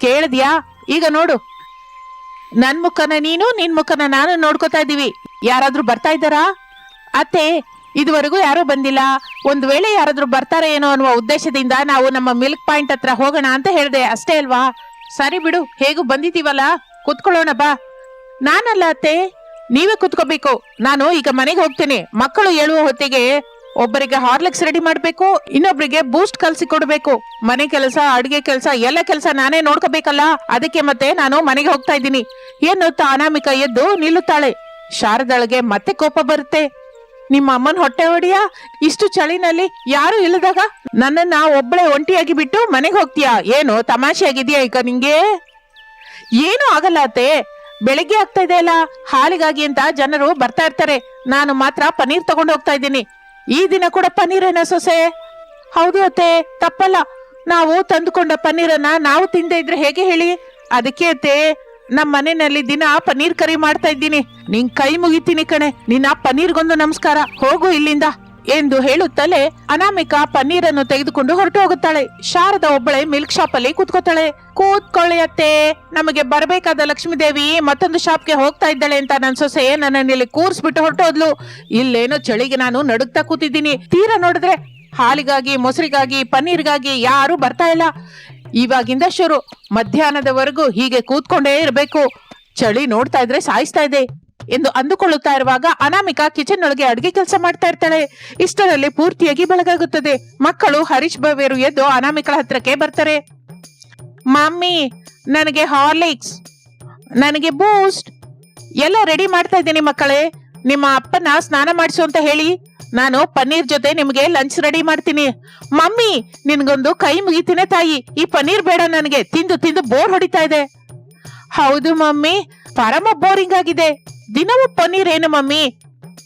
ಕೇಳಿದ್ಯಾ? ಈಗ ನೋಡು. ನನ್ ಮುಖನ ನೀನು, ನಿನ್ ಮುಖನ ನಾನು ನೋಡ್ಕೋತಾ ಇದೀವಿ ಯಾರಾದ್ರೂ ಬರ್ತಾ ಇದ್ದಾರಾ? ಅತ್ತೆ, ಇದುವರೆಗೂ ಯಾರೂ ಬಂದಿಲ್ಲ. ಒಂದ್ ವೇಳೆ ಯಾರಾದ್ರೂ ಬರ್ತಾರೆ ಏನೋ ಅನ್ನುವ ಉದ್ದೇಶದಿಂದ ನಾವು ನಮ್ಮ ಮಿಲ್ಕ್ ಪಾಯಿಂಟ್ ಹತ್ರ ಹೋಗೋಣ ಅಂತ ಹೇಳಿದೆ, ಅಷ್ಟೇ ಅಲ್ವಾ? ಸರಿ ಬಿಡು, ಹೇಗೂ ಬಂದಿದ್ದೀವಲ್ಲ? ಕುತ್ಕೊಳ್ಳೋಣ ಬಾ. ನಾನಲ್ಲ ಅತ್ತೆ, ನೀವೇ ಕುತ್ಕೋಬೇಕು. ನಾನು ಈಗ ಮನೆಗೆ ಹೋಗ್ತೇನೆ. ಮಕ್ಕಳು ಹೇಳುವ ಹೊತ್ತಿಗೆ ಒಬ್ಬರಿಗೆ ಹಾರ್ಲಿಕ್ಸ್ ರೆಡಿ ಮಾಡ್ಬೇಕು ಇನ್ನೊಬ್ಬರಿಗೆ ಬೂಸ್ಟ್ ಕಲ್ಸಿ ಕೊಡ್ಬೇಕು. ಮನೆ ಕೆಲಸ, ಅಡಿಗೆ ಕೆಲಸ, ಎಲ್ಲ ಕೆಲಸ ನಾನೇ ನೋಡ್ಕೋಬೇಕಲ್ಲ? ಅದಕ್ಕೆ ಮತ್ತೆ ನಾನು ಮನೆಗೆ ಹೋಗ್ತಾ ಇದ್ದೀನಿ. ಎನ್ನುತ್ತಾ ಅನಾಮಿಕ ಎದ್ದು ನಿಲ್ಲುತ್ತಾಳೆ. ಶಾರದಳಿಗೆ ಮತ್ತೆ ಕೋಪ ಬರುತ್ತೆ. ನಿಮ್ಮ ಅಮ್ಮನ ಹೊಟ್ಟೆ ಹೊಡಿಯ? ಇಷ್ಟು ಚಳಿನಲ್ಲಿ ಯಾರು ಇಲ್ಲದಾಗ? ನನ್ನನ್ನ ಒಬ್ಬಳೆ ಒಂಟಿಯಾಗಿ ಬಿಟ್ಟು ಮನೆಗೆ ಹೋಗ್ತೀಯಾ? ಏನು ತಮಾಷೆ ಆಗಿದ್ಯಾ ಈಗ ನಿಂಗೆ? ಏನು ಆಗಲ್ಲ ಅತ್ತೆ. ಬೆಳಿಗ್ಗೆ ಆಗ್ತಾ ಇದೆ ಅಲ್ಲ? ಹಾಲಿಗಾಗಿ ಅಂತ ಜನರು ಬರ್ತಾ ಇರ್ತಾರೆ. ನಾನು ಮಾತ್ರ ಪನ್ನೀರ್ ತಗೊಂಡು ಹೋಗ್ತಾ ಇದ್ದೀನಿ. ಈ ದಿನ ಕೂಡ ಪನ್ನೀರೇನ ಸೊಸೆ? ಹೌದು ಅತ್ತೆ, ತಪ್ಪಲ್ಲ. ನಾವು ತಂದುಕೊಂಡ ಪನ್ನೀರನ್ನ ನಾವು ತಿಂದೆ ಇದ್ರೆ ಹೇಗೆ ಹೇಳಿ? ಅದಕ್ಕೆ ಅತ್ತೆ ನಮ್ಮ ಮನೆಯಲ್ಲಿ ದಿನ ಪನ್ನೀರ್ ಕರಿ ಮಾಡ್ತಾ ಇದ್ದೀನಿ. ನಿನ್ ಕೈ ಮುಗಿತೀನಿ ಕಣೆ. ನಿನ್ನ ಪನ್ನೀರ್ಗೊಂದು ನಮಸ್ಕಾರ. ಹೋಗು ಇಲ್ಲಿಂದ. ಎಂದು ಹೇಳುತ್ತಲೇ ಅನಾಮಿಕ ಪನ್ನೀರನ್ನು ತೆಗೆದುಕೊಂಡು ಹೊರಟು ಹೋಗುತ್ತಾಳೆ. ಶಾರದ ಒಬ್ಬಳೆ ಮಿಲ್ಕ್ ಶಾಪ್ ಅಲ್ಲಿ ಕೂತ್ಕೋತಾಳೆ. ಕೂತ್ಕೊಳ್ಳಿ ಅತ್ತೆ ನಮಗೆ ಬರಬೇಕಾದ ಲಕ್ಷ್ಮೀದೇವಿ ಮತ್ತೊಂದು ಶಾಪ್ಗೆ ಹೋಗ್ತಾ ಇದ್ದಾಳೆ ಅಂತ ನನ್ ಸೊಸೆ ನನ್ನನ್ನು ಇಲ್ಲಿ ಕೂರ್ಸ್ಬಿಟ್ಟು ಹೊರಟೋದ್ಲು ಇಲ್ಲೇನೋ ಚಳಿಗೆ ನಾನು ನಡುಗ್ತಾ ಕೂತಿದ್ದೀನಿ. ತೀರಾ ನೋಡಿದ್ರೆ ಹಾಲಿಗಾಗಿ, ಮೊಸರಿಗಾಗಿ, ಪನ್ನೀರ್ಗಾಗಿ ಯಾರು ಬರ್ತಾ ಇಲ್ಲ. ಇವಾಗಿಂದ ಶುರು. ಮಧ್ಯಾಹ್ನದವರೆಗೂ ಹೀಗೆ ಕೂತ್ಕೊಂಡೇ ಇರಬೇಕು. ಚಳಿ ನೋಡ್ತಾ ಇದ್ರೆ ಸಾಯಿಸ್ತಾ ಇದೆ. ಎಂದು ಅಂದುಕೊಳ್ಳುತ್ತಾ ಇರುವಾಗ ಅನಾಮಿಕಾ ಕಿಚನ್ ಒಳಗೆ ಅಡುಗೆ ಕೆಲಸ ಮಾಡ್ತಾ ಇರ್ತಾಳೆ. ಇಷ್ಟರಲ್ಲಿ ಪೂರ್ತಿಯಾಗಿ ಬೆಳಗಾಗುತ್ತದೆ. ಮಕ್ಕಳು ಹರೀಶ್ ಭವ್ಯರು ಎದ್ದು ಅನಾಮಿಕಳ ಹತ್ರಕ್ಕೆ ಬರ್ತಾರೆ. ಮಮ್ಮಿ, ನನಗೆ ಹಾರ್ಲಿಕ್ಸ್, ನನಗೆ ಬೂಸ್ಟ್. ಎಲ್ಲ ರೆಡಿ ಮಾಡ್ತಾ ಇದ್ದೀನಿ ಮಕ್ಕಳೇ. ನಿಮ್ಮ ಅಪ್ಪನ ಸ್ನಾನ ಮಾಡಿಸು ಅಂತ ಹೇಳಿ. ನಾನು ಪನ್ನೀರ್ ಜೊತೆ ನಿಮಗೆ ಲಂಚ್ ರೆಡಿ ಮಾಡ್ತೀನಿ. ಮಮ್ಮಿ, ನಿನ್ಗೊಂದು ಕೈ ಮುಗಿತೀನಿ ತಾಯಿ. ಈ ಪನ್ನೀರ್ ಬೇಡ ನನಗೆ. ತಿಂದು ತಿಂದು ಬೋರ್ ಹೊಡಿತಾ ಇದೆ. ಹೌದು ಮಮ್ಮಿ, ಪರಮ ಬೋರಿಂಗ್ ಆಗಿದೆ. ದಿನವೂ ಪನ್ನೀರ್ ಏನು ಮಮ್ಮಿ?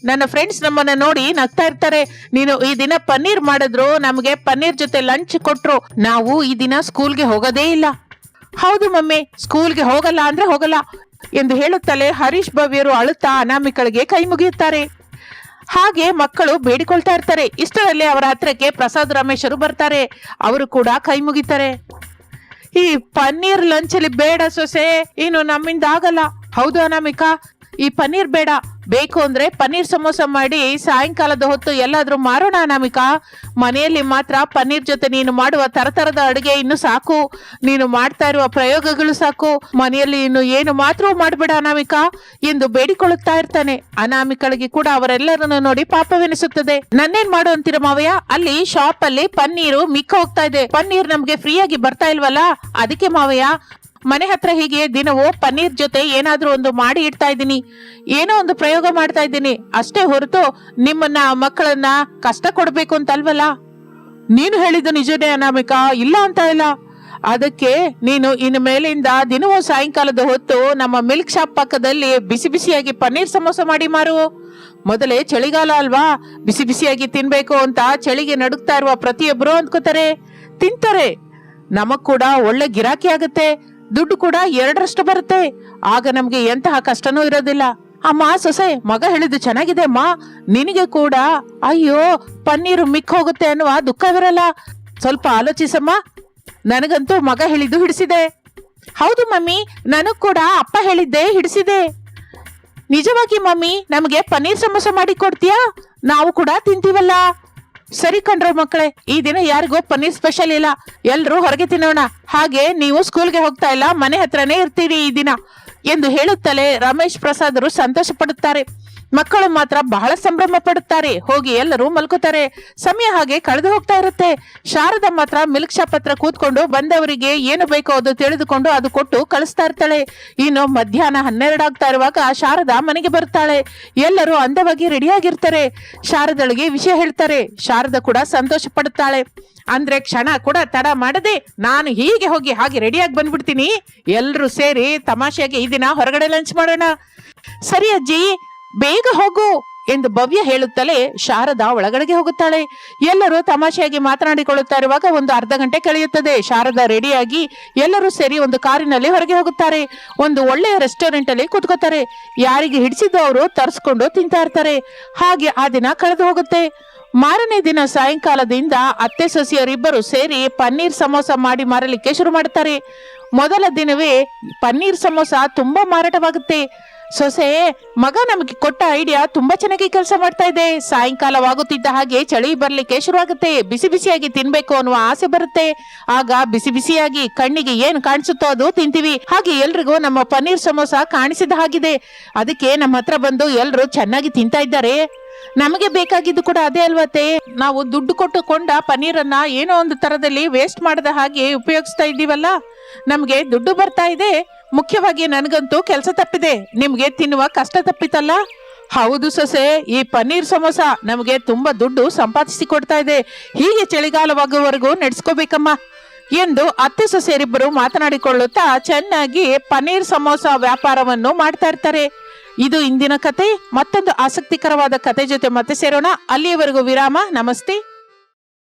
ನನ್ನ ಫ್ರೆಂಡ್ಸ್ ನಮ್ಮನ್ನ ನೋಡಿ ನಗ್ತಾ ಇರ್ತಾರೆ. ನೀನು ಈ ದಿನ ಪನ್ನೀರ್ ಮಾಡಿದ್ರು, ನಮಗೆ ಪನ್ನೀರ್ ಜೊತೆ ಲಂಚ್ ಕೊಟ್ರು. ನಾವು ಈ ದಿನ ಸ್ಕೂಲ್ಗೆ ಹೋಗೋದೇ ಇಲ್ಲ. ಹೌದು ಮಮ್ಮಿ ಸ್ಕೂಲ್ಗೆ ಹೋಗಲ್ಲ ಅಂದ್ರೆ ಹೋಗಲ್ಲ ಎಂದು ಹೇಳುತ್ತಲೇ ಹರೀಶ್ ಭವ್ಯರು ಅಳುತ್ತಾ ಅನಾಮಿಕಳಿಗೆ ಕೈ ಮುಗಿಯುತ್ತಾರೆ. ಹಾಗೆ ಮಕ್ಕಳು ಬೇಡಿಕೊಳ್ತಾ ಇರ್ತಾರೆ. ಇಷ್ಟರಲ್ಲಿ ಅವರ ಹತ್ರಕ್ಕೆ ಪ್ರಸಾದ್ ರಮೇಶರು ಬರ್ತಾರೆ. ಅವರು ಕೂಡ ಕೈ ಮುಗಿತಾರೆ. ಈ ಪನ್ನೀರ್ ಲಂಚ್ ಅಲ್ಲಿ ಬೇಡ ಸೊಸೆ, ಇನ್ನು ನಮ್ಮಿಂದ ಆಗಲ್ಲ. ಹೌದು ಅನಾಮಿಕಾ ಈ ಪನ್ನೀರ್ ಬೇಡ. ಬೇಕು ಅಂದ್ರೆ ಪನ್ನೀರ್ ಸಮೋಸ ಮಾಡಿ ಸಾಯಂಕಾಲದ ಹೊತ್ತು ಎಲ್ಲಾದ್ರೂ ಮಾರೋಣ ಅನಾಮಿಕಾ. ಮನೆಯಲ್ಲಿ ಮಾತ್ರ ಪನ್ನೀರ್ ಜೊತೆ ನೀನು ಮಾಡುವ ತರತರದ ಅಡುಗೆ ಇನ್ನು ಸಾಕು. ನೀನು ಮಾಡ್ತಾ ಇರುವ ಪ್ರಯೋಗಗಳು ಸಾಕು. ಮನೆಯಲ್ಲಿ ಇನ್ನು ಏನು ಮಾತ್ರ ಮಾಡಬೇಡ ಅನಾಮಿಕಾ. ಎಂದು ಬೇಡಿಕೊಳ್ಳುತ್ತಾ ಇರ್ತಾನೆ. ಅನಾಮಿಕಳಿಗೆ ಕೂಡ ಅವರೆಲ್ಲರನ್ನು ನೋಡಿ ಪಾಪವೆನಿಸುತ್ತದೆ. ನನ್ನೇನ್ ಮಾಡು ಅಂತೀರ ಮಾವಯ್ಯ? ಅಲ್ಲಿ ಶಾಪ್ ಅಲ್ಲಿ ಪನ್ನೀರು ಮಿಕ್ಕ ಹೋಗ್ತಾ ಇದೆ. ಪನ್ನೀರ್ ನಮ್ಗೆ ಫ್ರೀಯಾಗಿ ಬರ್ತಾ ಇಲ್ವಲ್ಲ? ಅದಕ್ಕೆ ಮಾವಯ್ಯ ಮನೆ ಹತ್ರ ಹೀಗೆ ದಿನವೂ ಪನ್ನೀರ್ ಜೊತೆ ಏನಾದ್ರೂ ಒಂದು ಮಾಡಿ ಇಡ್ತಾ ಇದ್ದೀನಿ. ಏನೋ ಒಂದು ಪ್ರಯೋಗ ಮಾಡ್ತಾ ಇದ್ದೀನಿ. ಅಷ್ಟೇ ಹೊರತು ನಿಮ್ಮನ್ನ, ಮಕ್ಕಳನ್ನ ಕಷ್ಟ ಕೊಡ್ಬೇಕು ಅಂತಲ್ವಲ್ಲ? ನೀನು ಹೇಳಿದ್ದು ನಿಜನೇ ಅನಾಮಿಕಾ. ಇಲ್ಲ ಅಂತ ಇಲ್ಲ. ಅದಕ್ಕೆ ನೀನು ಇನ್ನು ಮೇಲಿಂದ ದಿನವೂ ಸಾಯಂಕಾಲದ ಹೊತ್ತು ನಮ್ಮ ಮಿಲ್ಕ್ ಶಾಪ್ ಪಕ್ಕದಲ್ಲಿ ಬಿಸಿ ಬಿಸಿಯಾಗಿ ಪನ್ನೀರ್ ಸಮೋಸ ಮಾಡಿ ಮಾರು. ಮೊದಲೇ ಚಳಿಗಾಲ ಅಲ್ವಾ? ಬಿಸಿ ಬಿಸಿಯಾಗಿ ತಿನ್ಬೇಕು ಅಂತ ಚಳಿಗೆ ನಡುಕ್ತಾ ಇರುವ ಪ್ರತಿಯೊಬ್ಬರು ಅಂದ್ಕೋತಾರೆ. ತಿಂತಾರೆ. ನಮಗ್ ಕೂಡ ಒಳ್ಳೆ ಗಿರಾಕಿ ಆಗುತ್ತೆ. ದುಡ್ಡು ಕೂಡ ಎರಡರಷ್ಟು ಬರುತ್ತೆ. ಆಗ ನಮ್ಗೆ ಎಂತಹ ಕಷ್ಟನೂ ಇರೋದಿಲ್ಲ. ಅಮ್ಮ, ಸೊಸೆ, ಮಗ ಹೇಳಿದ್ದು ಚೆನ್ನಾಗಿದೆ ಅಮ್ಮ. ನಿನಗೆ ಕೂಡ. ಅಯ್ಯೋ, ಪನ್ನೀರು ಮಿಕ್ ಹೋಗುತ್ತೆ ಅನ್ನುವ ದುಃಖವಿರಲ್ಲ ಸ್ವಲ್ಪ ಆಲೋಚಿಸಮ್ಮ. ನನಗಂತೂ ಮಗ ಹೇಳಿದ್ದು ಹಿಡಿಸಿದೆ. ಹೌದು ಮಮ್ಮಿ, ನನಗ್ ಕೂಡ ಅಪ್ಪ ಹೇಳಿದ್ದೆ ಹಿಡಿಸಿದೆ. ನಿಜವಾಗಿ ಮಮ್ಮಿ, ನಮಗೆ ಪನ್ನೀರ್ ಸಮೋಸ ಮಾಡಿ ಕೊಡ್ತೀಯಾ? ನಾವು ಕೂಡ ತಿಂತೀವಲ್ಲ. ಸರಿ ಕಣ್ರೋ ಮಕ್ಕಳೇ, ಈ ದಿನ ಯಾರಿಗೂ ಪನ್ನೀರ್ ಸ್ಪೆಷಲ್ ಇಲ್ಲ. ಎಲ್ರು ಹೊರಗೆ ತಿನ್ನೋಣ. ಹಾಗೆ ನೀವು ಸ್ಕೂಲ್ಗೆ ಹೋಗ್ತಾ ಇಲ್ಲ, ಮನೆ ಹತ್ರನೇ ಇರ್ತೀರಿ ಈ ದಿನ. ಎಂದು ಹೇಳುತ್ತಲೇ ರಮೇಶ್ ಪ್ರಸಾದರು ಸಂತೋಷ ಪಡುತ್ತಾರೆ ಮಕ್ಕಳು ಮಾತ್ರ ಬಹಳ ಸಂಭ್ರಮ ಪಡುತ್ತಾರೆ. ಹೋಗಿ ಎಲ್ಲರೂ ಮಲ್ಕೋತಾರೆ. ಸಮಯ ಹಾಗೆ ಕಳೆದು ಹೋಗ್ತಾ ಇರುತ್ತೆ. ಶಾರದ ಮಾತ್ರ ಮಿಲ್ಕ್ ಶಾಪ್ ಹತ್ರ ಕೂತ್ಕೊಂಡು ಬಂದವರಿಗೆ ಏನು ಬೇಕೋ ಅದು ತಿಳಿದುಕೊಂಡು ಅದು ಕೊಟ್ಟು ಕಳಿಸ್ತಾ ಇರ್ತಾಳೆ. ಇನ್ನು ಮಧ್ಯಾಹ್ನ ಹನ್ನೆರಡು ಆಗ್ತಾ ಇರುವಾಗ ಶಾರದಾ ಮನೆಗೆ ಬರ್ತಾಳೆ ಎಲ್ಲರೂ ಅಂದವಾಗಿ ರೆಡಿಯಾಗಿರ್ತಾರೆ. ಶಾರದಳಿಗೆ ವಿಷಯ ಹೇಳ್ತಾರೆ. ಶಾರದ ಕೂಡ ಸಂತೋಷ ಪಡುತ್ತಾಳೆ. ಅಂದ್ರೆ ಕ್ಷಣ ಕೂಡ ತಡ ಮಾಡದೆ ನಾನು ಹೀಗೆ ಹೋಗಿ ಹಾಗೆ ರೆಡಿಯಾಗಿ ಬಂದ್ಬಿಡ್ತೀನಿ. ಎಲ್ಲರೂ ಸೇರಿ ತಮಾಷೆಯಾಗಿ ಈ ದಿನ ಹೊರಗಡೆ ಲಂಚ್ ಮಾಡೋಣ. ಸರಿ ಅಜ್ಜಿ ಬೇಗ ಹೋಗು ಎಂದು ಭವ್ಯ ಹೇಳುತ್ತಲೇ ಶಾರದಾ ಒಳಗಡೆಗೆ ಹೋಗುತ್ತಾಳೆ. ಎಲ್ಲರೂ ತಮಾಷೆಯಾಗಿ ಮಾತನಾಡಿಕೊಳ್ಳುತ್ತಾ ಇರುವಾಗ ಒಂದು ಅರ್ಧ ಗಂಟೆ ಕಳೆಯುತ್ತದೆ. ಶಾರದಾ ರೆಡಿಯಾಗಿ ಎಲ್ಲರೂ ಸೇರಿ ಒಂದು ಕಾರಿನಲ್ಲಿ ಹೊರಗೆ ಹೋಗುತ್ತಾರೆ. ಒಂದು ಒಳ್ಳೆಯ ರೆಸ್ಟೋರೆಂಟ್ ಅಲ್ಲಿ ಕೂತ್ಕೋತಾರೆ. ಯಾರಿಗೆ ಹಿಡಿಸಿದ್ದು ಅವರು ತರಿಸ್ಕೊಂಡು ತಿಂತಾ ಇರ್ತಾರೆ. ಹಾಗೆ ಆ ದಿನ ಕಳೆದು ಹೋಗುತ್ತೆ. ಮಾರನೇ ದಿನ ಸಾಯಂಕಾಲದಿಂದ ಅತ್ತೆ, ಸೊಸೆಯರಿಬ್ಬರು ಸೇರಿ ಪನ್ನೀರ್ ಸಮೋಸ ಮಾಡಿ ಮಾರಲಿಕ್ಕೆ ಶುರು ಮಾಡುತ್ತಾರೆ. ಮೊದಲ ದಿನವೇ ಪನ್ನೀರ್ ಸಮೋಸ ತುಂಬಾ ಮಾರಾಟವಾಗುತ್ತೆ. ಸೊಸೆ, ಮಗ ನಮಗೆ ಕೊಟ್ಟ ಐಡಿಯಾ ತುಂಬಾ ಚೆನ್ನಾಗಿ ಕೆಲಸ ಮಾಡ್ತಾ ಇದೆ. ಸಾಯಂಕಾಲವಾಗುತ್ತಿದ್ದ ಹಾಗೆ ಚಳಿ ಬರ್ಲಿಕ್ಕೆ ಶುರುವಾಗುತ್ತೆ. ಬಿಸಿ ಬಿಸಿಯಾಗಿ ತಿನ್ಬೇಕು ಅನ್ನುವ ಆಸೆ ಬರುತ್ತೆ. ಆಗ ಬಿಸಿ ಬಿಸಿಯಾಗಿ ಕಣ್ಣಿಗೆ ಏನು ಕಾಣಿಸುತ್ತೋ ಅದು ತಿಂತೀವಿ. ಹಾಗೆ ಎಲ್ರಿಗೂ ನಮ್ಮ ಪನ್ನೀರ್ ಸಮೋಸ ಕಾಣಿಸಿದ ಹಾಗಿದೆ. ಅದಕ್ಕೆ ನಮ್ಮ ಹತ್ರ ಬಂದು ಎಲ್ರು ಚೆನ್ನಾಗಿ ತಿಂತಾ ಇದ್ದಾರೆ. ನಮಗೆ ಬೇಕಾಗಿದ್ದು ಕೂಡ ಅದೇ ಅಲ್ವತ್ತೆ ನಾವು ದುಡ್ಡು ಕೊಟ್ಟು ಕೊಂಡ ಪನ್ನೀರನ್ನ ಏನೋ ಒಂದು ತರದಲ್ಲಿ ವೇಸ್ಟ್ ಮಾಡದ ಹಾಗೆ ಉಪಯೋಗಿಸ್ತಾ ಇದ್ದೀವಲ್ಲ? ನಮ್ಗೆ ದುಡ್ಡು ಬರ್ತಾ ಇದೆ, ಮುಖ್ಯವಾಗಿ ನನಗಂತೂ ಕೆಲಸ ತಪ್ಪಿದೆ. ನಿಮಗೆ ತಿನ್ನುವ ಕಷ್ಟ ತಪ್ಪಿತಲ್ಲ? ಹೌದು ಸೊಸೆ, ಈ ಪನ್ನೀರ್ ಸಮೋಸ ನಮಗೆ ತುಂಬಾ ದುಡ್ಡು ಸಂಪಾದಿಸಿ ಕೊಡ್ತಾ ಇದೆ. ಹೀಗೆ ಚಳಿಗಾಲವಾಗುವವರೆಗೂ ನಡೆಸ್ಕೋಬೇಕಮ್ಮ. ಎಂದು ಅತ್ತೆ ಸೊಸೆಯರಿಬ್ಬರು ಮಾತನಾಡಿಕೊಳ್ಳುತ್ತಾ ಚೆನ್ನಾಗಿ ಪನ್ನೀರ್ ಸಮೋಸ ವ್ಯಾಪಾರವನ್ನು ಮಾಡ್ತಾ ಇರ್ತಾರೆ. ಇದು ಇಂದಿನ ಕತೆ, ಮತ್ತೊಂದು ಆಸಕ್ತಿಕರವಾದ ಕತೆ ಜೊತೆ ಮತ್ತೆ ಸೇರೋಣ. ಅಲ್ಲಿಯವರೆಗೂ ವಿರಾಮ, ನಮಸ್ತೆ.